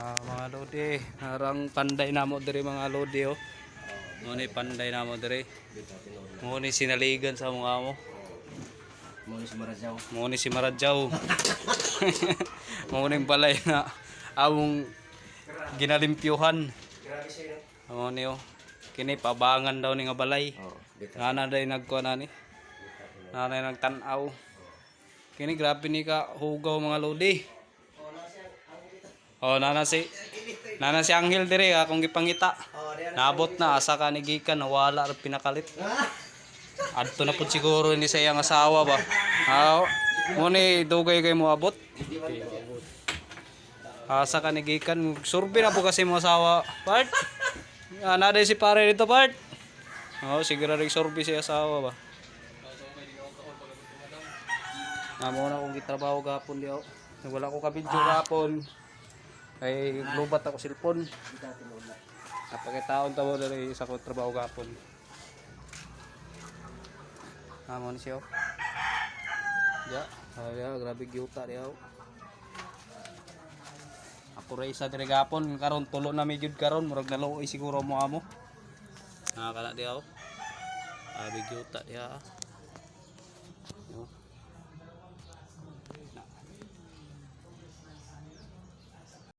Ah, mga lodi, narang panday namo diri mga lodi oh. Mo ni panday diri. Mo ni sinaligan sa mga amo. Mo ni sumaradyaw. Mo ni si Maradjaw. Mo ni balay na among ginalimpyuhan. Grabe siya Mo ni oh. Kini pabangan daw ni nga balay. Oh. Nana day nagkuha na ni. Nana nagtanaw. Kini grabe ni ka hugaw mga lodi. Oh, nana si Nana si Angel dire akong gipangita. Oh. Naabot na asa ka ni gikan nawala ra pinakalit. Adto na pud siguro ni sa iyang asawa ba. Ah, mo ni dugay kay mo abot. Asa ka ni gikan survey na po kasi mo asawa. Part. Ah, naday si pare dito part. Oh, siguro rin survey si asawa ba. Amo na akong gitrabaho gapon di. Wala ko ka video gapon. Ay lubat ako cellphone. Napakitaon tamo na rin sa kong trabaho gapon. Amo ni siya. Ya, ah, ya, grabe gyuta di ako. Ako rin isa dire gapon karon tulo na medyo karon murag naluoy siguro mo amo. Nakakala di ako. Grabe gyuta di ako.